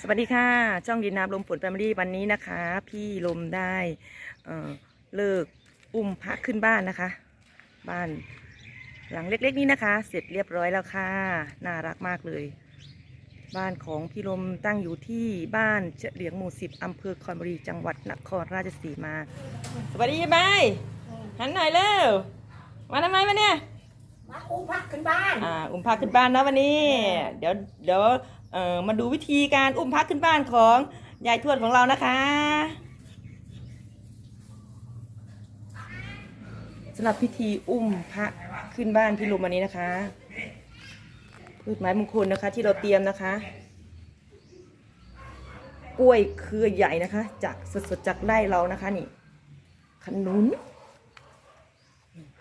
สวัสดีค่ะ ช่องดินน้ำลมฝนแฟมิลี่วันนี้นะคะ พี่ลมได้เอ่อเลิกอุ้มพระขึ้นบ้านนะคะ บ้านหลังเล็ก ๆ นี้นะคะ เสร็จเรียบร้อยแล้วค่ะ น่ารักมากเลย บ้านของพี่ลมตั้งอยู่ที่บ้านเฉลียงหมู่สิบอำเภอคอนบุรีจังหวัดนครราชสีมา สวัสดียายใบายหันหน่อยเร็วมาทำไมมาเนี่ยมาอุ้มพักขึ้นบ้าน อ่า อุ้มพระขึ้นบ้านนะวันนี้ เดี๋ยว เดี๋ยว เออมาดูวิธีการอุ้มพระขึ้นบ้านของยายทวดของเรานะคะสำหรับพิธีอุ้มพระขึ้นบ้านพี่ลุมวันนี้นะคะพืชไม้มงคลนะคะ ที่เราเตรียมนะคะ กล้วยเครือใหญ่นะคะ จากสดๆจากไร่เรานะคะนี่ขนุน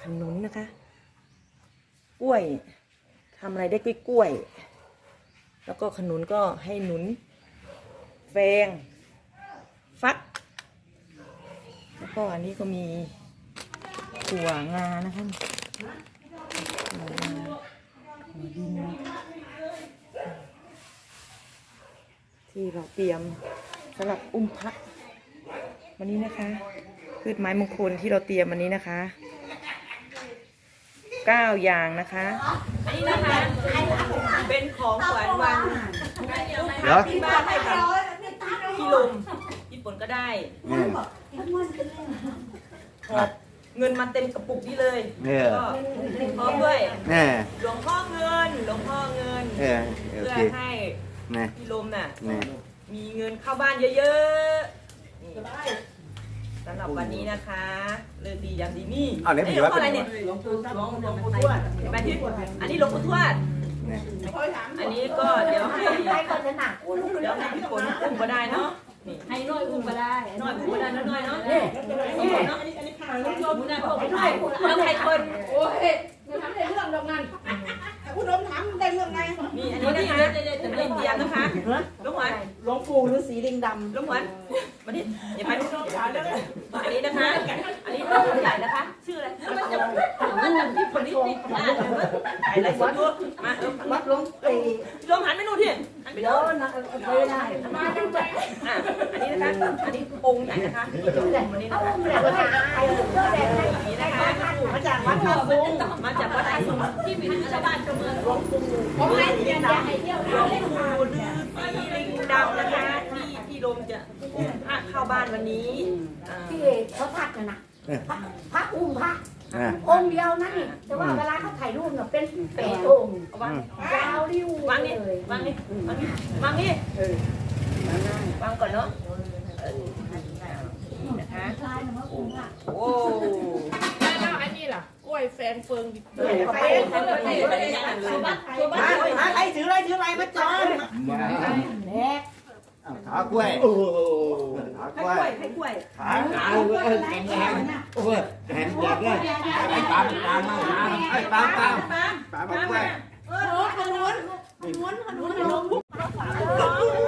ขนุนนะคะ กล้วยทำอะไรได้กล้วยกล้วย แล้วก็ขนุนก็ให้หนุนแฟง ฟัก แล้วก็อันนี้ก็มีถั่วงานะคะถั่วงาถั่วดินที่เราเตรียมสำหรับอุ้มพระวันนี้นะคะพืชไม้มงคลที่เราเตรียมวันนี้นะคะเก้าอย่างนะคะนนี้นะคะ เป็นของขวัญวันเดี๋ยวที่บ้านให้กับพี่ลุงญี่ปุ่นก็ได้อืมหอบเงินมาเต็มกระปุกนี่เลยเนี่ย ก็พร้อมด้วยเนี่ยหลวงพ่อเงิน หลวงพ่อเงิน เออโอเพื่อเคให้เนี่ยพี่ลมน่ะเนี่ยมีเงินเข้าบ้านเยอะๆนี่สำหรับวันนี้นะคะเลิกดียามดีนี่เอาเนี่ยนี่ถือหลวงว่าพ่ออะไรเป็นเนี่ยหลวงปู่หลวงหลวงปู่ทวดเห็นไหมที่อันนี้หลวงปู่ทวด เนี่ยอันนี้ก็เดี๋ยวให้ใครก็จะหนักอุ้มเดี๋ยวให้พี่ฝนอุ้มก็ได้เนาะให้น้อยอุ้มก็ได้น้อยอุ้มก็ได้น้อยเนาะนี่นี่เนาะโยมนะพวกไอ้น้น้ออยยอุ้มแล้วใครคนโอ้ยอย่าทำในเรื่องดอกนั้นคุณลมถามได้เรื่องไงนี่อันนี้นะคะอันนี้เตียมนะคะลุงหวนหลวงปู่ฤาษีลิงดำลุงหวน มาดิอย่าไปอันนี้นะคะ อันนี้ต้องใหญ่นะคะ ชื่ออะไรมันจะมันจะพี่คนนี้พี่อ่านใส่อะไรสดด้วมาวัดลวงปีลองหันไปนู่นที่หันไปเดี๋ยนู่วนะไม่ได้มาดูแบบอะอันนี้นะคะ อันนี้องค์ใหญ่นะคะอันนี้นะคะอุ้มแบบว่าไอ้เสื้อแดงให้อย่างนี้นะคะมาจากวัดท่าสูงมาจากวัดไทยสุงที่มีชาวบ้านชาวเมืองหลวงปู่ผมให้เรียนให้เที่ยวหลวงปู่ดื้อปีลิงดำนะคะ ที่พี่ลมจะอุ้มพระเข้า บ้านวันนี้อ่าที่เขาทักกันนะพระอุ้มพระอะองค์เดียวนั่นนี่แต่ว่าเวลาเขาถ่ายรูปเนี่ยเป็นแปดองค์เอาวางยาวริ้ววางนี่เลยวางนี่วางนี่วางนี่วางก่อนเนาะเออนี่นะคะโอ้แล้วอันนี้ล่ะกล้วยแฟงเฟิงดิไปไปไปไปไปเลยบ้านบ้านมาใครถืออะไรถืออะไรมาจอนแน่ขากล้วย โอ้ขาให้กล้ วยกล้วยให้กล้วยขาขาเว้ยแข็งแรงโอ้ยแข็งแรงเลยไอ้ตามตามมาไอ้ตามตามมาตามมากล้วยเออขนุนขนุนขนุนขนุน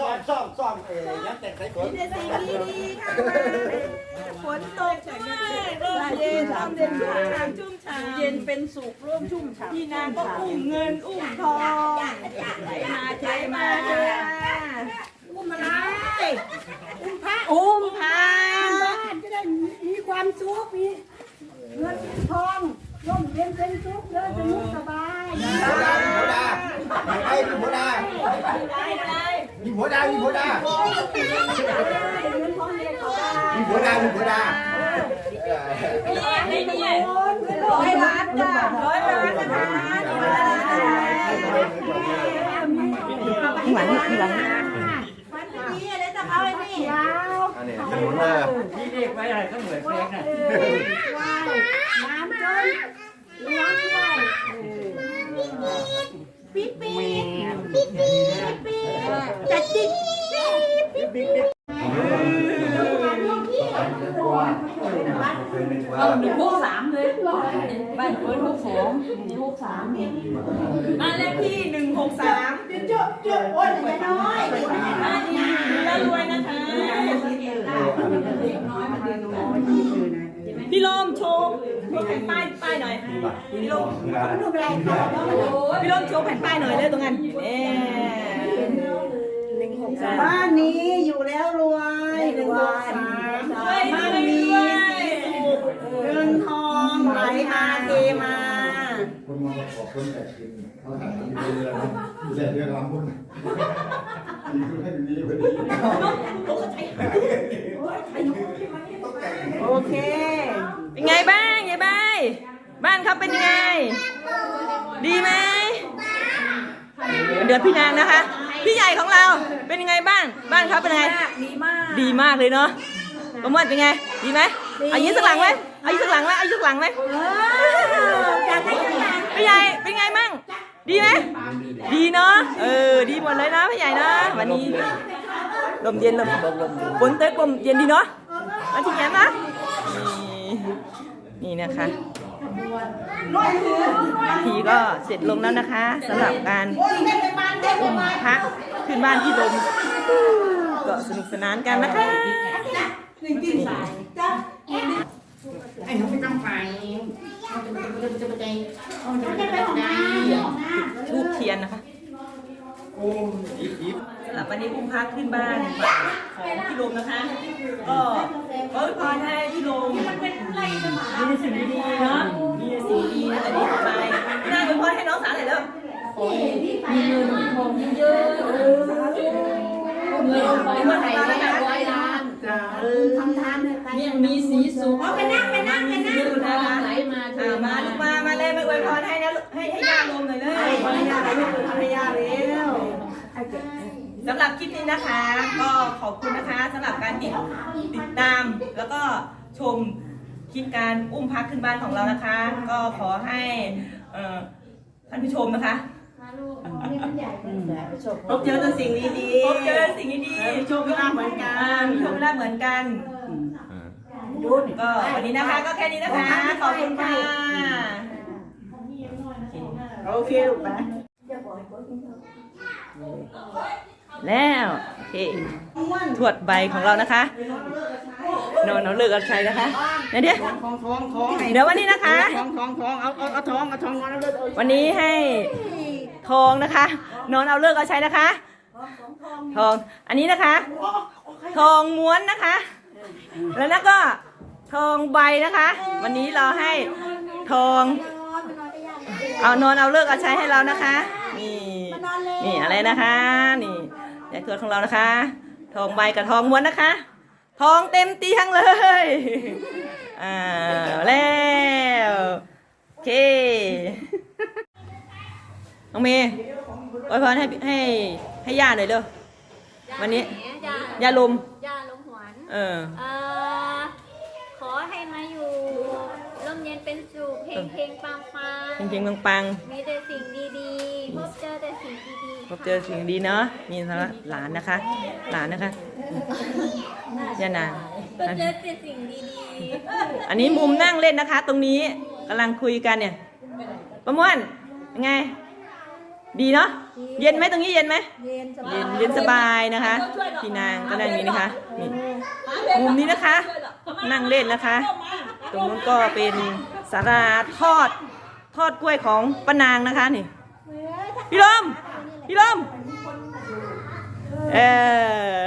ซ่อมซ่อมซ่อมเอ๋ยันแต่ใส่ขนฝนตกด้วยร่มเย็นร่มเย็นชุ่มฉ่ำชุ่มฉ่ำเย็นเป็นสุขร่วมชุ่มฉ่ำพี่นางก็อุ้มเงินอุ้มทองไหลมาเทมาเทมาอุ้มอะไรอุ้มพระอุ้มพาบ้านจะได้มีความสุขมีเงินทองร่มเย็นเป็นสุขเดินสนุกสบาย มีหัวดามีหัวดาไอ้มีหัวดาได้ได้มีหัวดามีหัวดาเงินทองเรียนทองมีหัวดามีหัวดานี่นี่ร้อยล้านจ้ะร้อยล้านนะคะข้างหลังข้างหลังมันดีอะไรจะเอาไอ้นี่ยาวอันนี้ขนุนเลยนี่เรียกไว้อะไรก็เหมือนเพลงน่ะไหว้น้ำ เอาหนึ่งหกสามเลยบ้านเฟิร์นหกสองหนึ่งหกสามบ้านเลขที่หนึ่งหกสามเจ้าเจ้าอ้วนแต่น้อยบ้านนี้แล้วรวยนะคะพี่ลมโชว์โชว์แผ่นป้ายป้ายหน่อยพี่ลมลูกอะไรเขาพี่ลมโชว์แผ่นป้ายหน่อยเลยตรงนั้นเนี่ คนแต่กินเขาถามดีเลยนะเสียเรื่องรำพุ่นดีขึ้นให้ดีไปดีโอเค เป็นไงบ้างยายบายบ้านเขาเป็นยังไง ดีไหมเดือนพี่นางนะคะ พี่ใหญ่ของเราเป็นยังไงบ้างบ้านเขาเป็นยังไง ดีมาก ดีมากเลยเนาะประมวลเป็นไง ดีไหมเอายิ้มสักหลังไหมเอายิ้มสักหลังไหมเอายิ้มสักหลังไหมอยากให้ พี่ใหญ่เป็นไงมั่ง ดีไหมดีเนาะเออดีหมดเลยนะพี่ใหญ่นะวันนี้ลมเย็นลมฝนเต๊กลมเย็นดีเนาะมาที่แง้มนะนี่นี่นะคะทีก็เสร็จลงแล้วนะคะสำหรับการอุ้มพระขึ้นบ้านที่ลมก็สนุกสนานกันนะคะไอ้หนูไม่ต้องไป ทูบเทียนนะคะโอ้อีอีสำหรับวันนี้อุ้มพักขึ้นบ้านของพี่ลมนะคะ ก็ขออวยพรให้พี่ลมมีในสิ่งดีๆเนาะมีในสิ่งดีนะแต่นี้ต่อไปน่าอวยพรให้น้องสาวหน่อยเด้อมีเงินทองเยอะๆเออเงินทองเมื่อไหร่ ภรรยาแล้วสำหรับคลิปนี้นะคะ ก็ขอบคุณนะคะสำหรับการติดติดตาม แล้วก็ชมคลิปการอุ้มพักขึ้นบ้านของเรานะคะ ก็ขอให้เอ่อท่านผู้ชมนะคะ พบเจอแต่สิ่งดีๆพบเจอสิ่งดีๆมีโชคมีลาภเหมือนกันอ่ามีโชคมีลาภเหมือนกัน ก็วันนี้นะคะ ก็แค่นี้นะคะ ขอบคุณค่ะ โอเคลูกไป แล้วโอเคถวดใบของเรานะคะนอนเอาเลิกเอาใช้นะคะเดี๋ยวเดี๋ยวท้องท้องท้องเดี๋ยววันนี้นะคะท้องท้องท้องเอาเอาเอาท้องเอาท้องนอนแล้วเลยวันนี้ให้ทองนะคะ นอนเอาเลิกเอาใช้นะคะทองอันนี้นะคะ ทองม้วนนะคะ แล้วนั่นก็ทองใบนะคะ วันนี้เราให้ทอง เอานอนเอาเลิกเอาใช้ให้เรานะคะ นี่นี่อะไรนะคะ นี่ยายทวดของเรานะคะ ทองใบกับทองม้วนนะคะ ทองเต็มเตียงเลยอ่าแล้วโอเคน้องเมย์อวยพรให้ให้ให้ย่าหน่อยเร็ววันนี้ยาย่าลมยาลมหวนเออเอ่อขอให้มาอยู่ร่ม เย็นเป็นสุขเพลงเพลงปังปังจริงๆปังมีแต่สิ่งดีๆพบเจอแต่สิ่งดีๆพๆบเจอสิ่งดีเนาะมีสำหรับหลานนะคะ หลานนะคะย่านางพบเจอแต่สิ่งดีอันนี้มุมนั่งเล่นนะคะ ตรงนี้กำลังคุยกันเนี่ยประมวลยังไง ดีเนาะเย็นไหมตรงนี้เย็นไหมเย็นสบายเย็นเย็นสบายนะคะพี่นางก็นั่งอย่างนี้นะคะนี่มุมนี้นะคะ นั่งเล่นนะคะ ตรงนู้นก็เป็นสาราทอดทอดกล้วยของป้านางนะคะนี่พี่ลมพี่ลมเออ